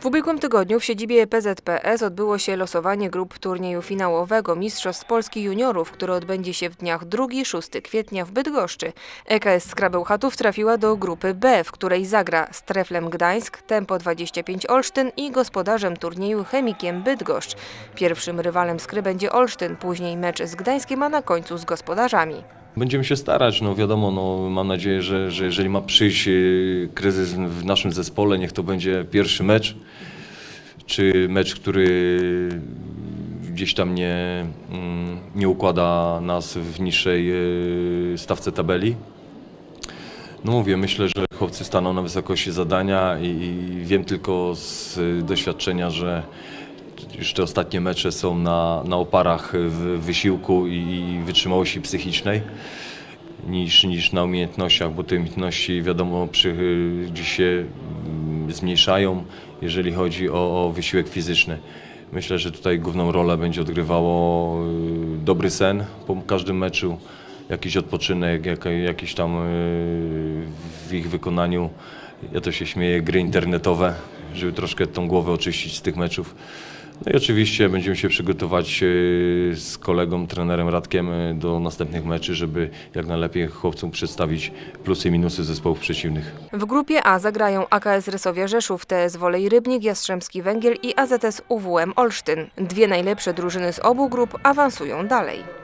W ubiegłym tygodniu w siedzibie PZPS odbyło się losowanie grup turnieju finałowego Mistrzostw Polski Juniorów, które odbędzie się w dniach 2-6 kwietnia w Bydgoszczy. EKS Skrabełchatów trafiła do grupy B, w której zagra z Treflem Gdańsk, Tempo 25 Olsztyn i gospodarzem turnieju Chemikiem Bydgoszcz. Pierwszym rywalem Skry będzie Olsztyn, później mecz z Gdańskiem, a na końcu z gospodarzami. Będziemy się starać, no wiadomo, no, mam nadzieję, że, że jeżeli ma przyjść e, kryzys w naszym zespole, niech to będzie pierwszy mecz, czy mecz, który gdzieś tam nie, mm, nie układa nas w niższej e, stawce tabeli. No mówię, myślę, że chłopcy staną na wysokości zadania i, i wiem tylko z doświadczenia, że już te ostatnie mecze są na, na oparach w wysiłku i wytrzymałości psychicznej niż, niż na umiejętnościach, bo te umiejętności wiadomo przy, gdzieś się mm, zmniejszają, jeżeli chodzi o, o wysiłek fizyczny. Myślę, że tutaj główną rolę będzie odgrywało y, dobry sen po każdym meczu, jakiś odpoczynek, jaka, jakiś tam y, w ich wykonaniu, ja to się śmieję, gry internetowe, żeby troszkę tą głowę oczyścić z tych meczów. No i oczywiście będziemy się przygotować y, z kolegą, trenerem Radkiem y, do następnych meczy, żeby jak najlepiej chłopcom przedstawić plusy i minusy zespołów przeciwnych. W grupie A zagrają AKS Rysowia Rzeszów, TS Wolej Rybnik, Jastrzębski Węgiel i AZS UWM Olsztyn. Dwie najlepsze drużyny z obu grup awansują dalej.